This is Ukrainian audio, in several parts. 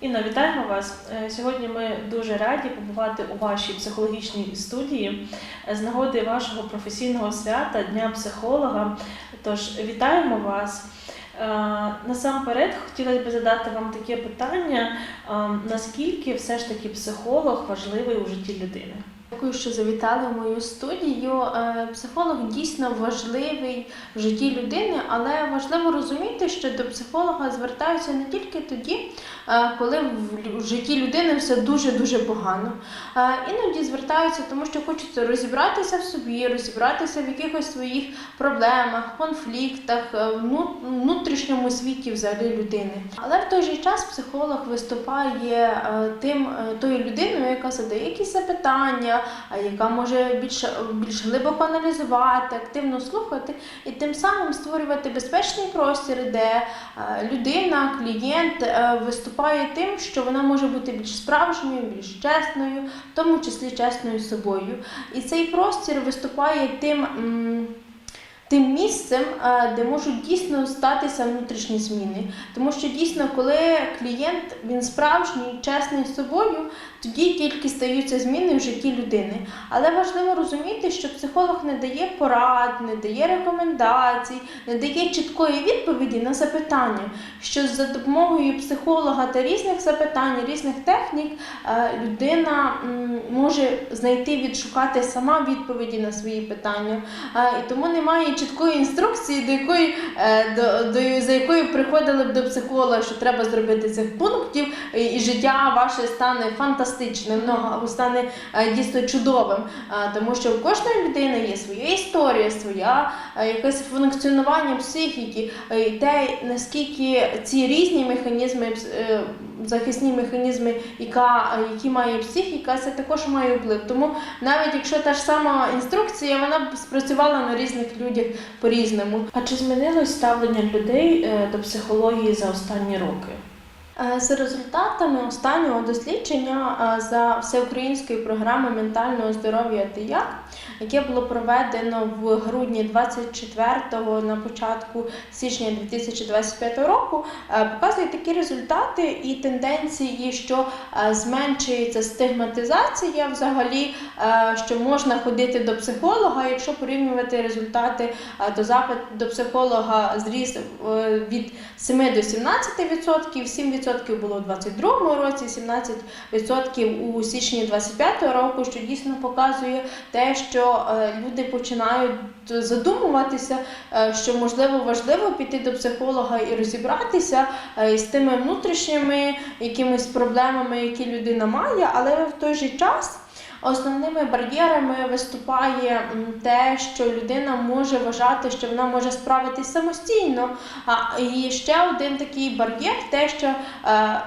Інна, вітаємо вас. Е, Сьогодні ми дуже раді побувати у вашій психологічній студії е, з нагоди вашого професійного свята Дня психолога. Тож вітаємо вас. Е, Насамперед хотілося б задати вам таке питання: е, наскільки все ж таки психолог важливий у житті людини? Дякую, що завітали в мою студію. Е, Психолог дійсно важливий в житті людини, але важливо розуміти, що до психолога звертаються не тільки тоді, е, коли в житті людини все дуже-дуже погано. Е, Іноді звертаються, тому що хочуть розібратися в собі, розібратися в якихось своїх проблемах, конфліктах, е, внутрішньому світі взагалі людини. Але в той же час психолог виступає тим тою людиною, яка задає якісь запитання, яка може більш, більш глибоко аналізувати, активно слухати і тим самим створювати безпечний простір, де е, людина, клієнт е, виступає тим, що вона може бути більш справжньою, більш чесною, в тому числі чесною собою. І цей простір виступає тим. Тим місцем, е, де можуть дійсно статися внутрішні зміни. Тому що дійсно, коли клієнт він справжній, чесний з собою, тоді тільки стаються зміни в житті людини. Але важливо розуміти, що психолог не дає порад, не дає рекомендацій, не дає чіткої відповіді на запитання, що за допомогою психолога та різних запитань, різних технік е, людина може знайти, відшукати сама відповіді на свої питання. Е, І тому немає чіткої інструкції, до якої е, до, до за якою приходили б до психолога, що треба зробити цих пунктів, і, життя ваше стане фантастичним, ну, стане е, дійсно чудовим. Е, Тому що у кожної людини є своя історія, своя якесь функціонування психіки, і те, наскільки ці різні механізми, захисні механізми, яка, які має психіка, це також має вплив. Тому навіть якщо та ж сама інструкція, вона б спрацювала на різних людях по-різному. А чи змінилось ставлення людей е, до психології за останні роки? Е, За результатами останнього дослідження е, за всеукраїнською програмою ментального здоров'я «Ти як», яке було проведено в грудні 24-го на початку січня 2025 року, е, показує такі результати і тенденції, що зменшується стигматизація взагалі, що можна ходити до психолога, якщо порівнювати результати, то запит до психолога зріс від 7 до 17%, 7% було у 2022 році, 17% у січні 2025 року, що дійсно показує те, що е, люди починають задумуватися, е, що можливо важливо піти до психолога і розібратися е, з тими внутрішніми якимись проблемами, які людина має, але в той же час. Основними бар'єрами виступає те, що людина може вважати, що вона може справитись самостійно. А і ще один такий бар'єр те, що е,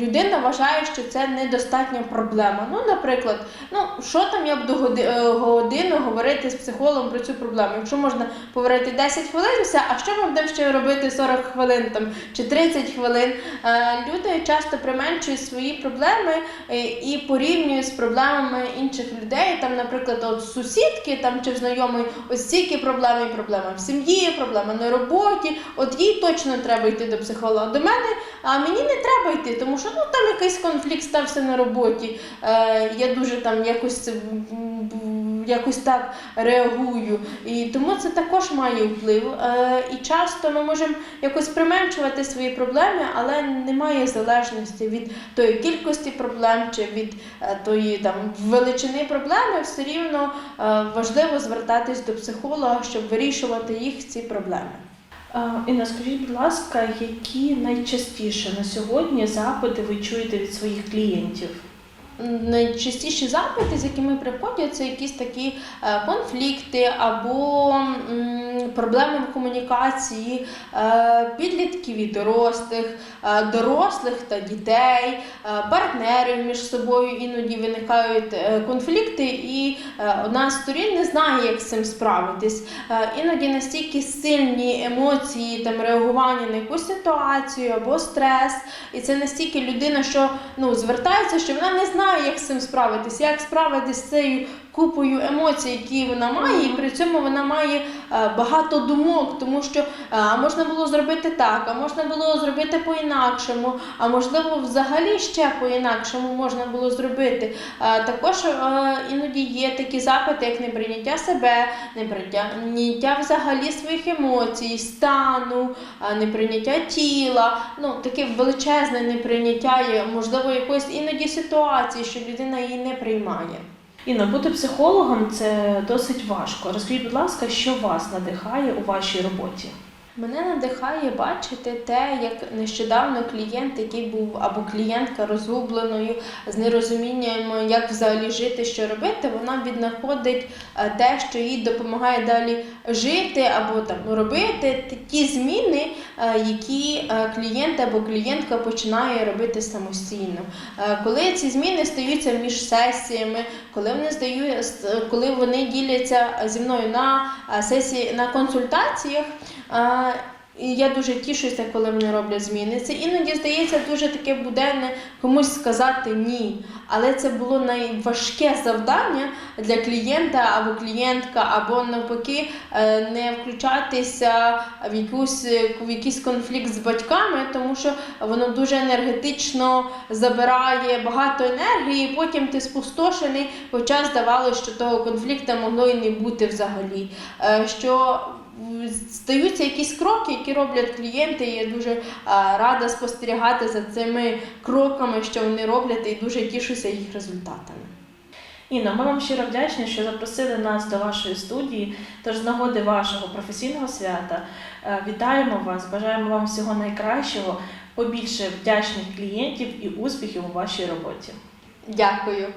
людина вважає, що це недостатня проблема. Ну, наприклад, ну що там я буду е, годину говорити з психологом про цю проблему? Якщо можна говорити 10 хвилин, все, а що ми будемо ще робити 40 хвилин там чи 30 хвилин? Е, люди часто применшують свої проблеми е, і порівнюють з проблемами інших людей. Там, наприклад, от сусідки там чи в знайомої, ось стільки проблем, і проблема в сім'ї, проблема на роботі. От їй точно треба йти до психолога. До мене, а мені не треба йти, тому що ну там якийсь конфлікт стався на роботі. Е, я дуже там якось. Якось так реагую, і тому це також має вплив. Е, і часто ми можемо якось применшувати свої проблеми, але немає залежності від тої кількості проблем чи від е, тої там величини проблеми, все рівно е, важливо звертатись до психолога, щоб вирішувати їх ці проблеми. Інна, скажіть, будь ласка, які найчастіше на сьогодні запити ви чуєте від своїх клієнтів? Найчастіші запити, з якими приходять, це якісь такі е, конфлікти або проблеми в комунікації е, підлітків і дорослих, е, дорослих та дітей, е, партнерів між собою іноді виникають конфлікти, і одна з сторін не знає, як з цим справитись. Іноді настільки сильні емоції, там реагування на якусь ситуацію або стрес, і це настільки людина, що ну звертається, що вона не знає, як з цим справитись, як справитись з цією купою емоцій, які вона має, і при цьому вона має е, багато думок, тому що е, а можна було зробити так, а можна було зробити по-інакшому, а можливо, взагалі ще по-інакшому можна було зробити. Е, Також іноді є такі запити, як неприйняття себе, неприйняття взагалі своїх емоцій, стану, неприйняття тіла, ну таке величезне неприйняття можливо, якоїсь іноді ситуації, що людина її не приймає. Інна, бути психологом це досить важко. Розкажіть, будь ласка, що вас надихає у вашій роботі? Мене надихає бачити те, як нещодавно клієнт, який був або клієнтка розгубленою з нерозумінням, як взагалі жити, що робити, вона віднаходить е, те, що їй допомагає далі жити або там робити ті зміни, е, які е, клієнт або клієнтка починає робити самостійно. Коли ці зміни стаються між сесіями, коли вони здаю, коли вони діляться зі мною на сесії на консультаціях. І я дуже тішуся, коли вони роблять зміни. Це іноді здається дуже таке буденне комусь сказати ні. Але це було найважке завдання для клієнта або клієнтка, або навпаки е, не включатися в, якусь, в якийсь конфлікт з батьками, тому що воно дуже енергетично забирає багато енергії, і потім ти спустошений, хоча здавалося, що того конфлікту могло і не бути взагалі. Е, Що стаються якісь кроки, які роблять клієнти, і я дуже рада спостерігати за цими кроками, що вони роблять, і дуже тішуся їх результатами. Інна, ми вам щиро вдячні, що запросили нас до вашої студії. Тож з нагоди вашого професійного свята е, вітаємо вас, бажаємо вам всього найкращого, побільше вдячних клієнтів і успіхів у вашій роботі. Дякую.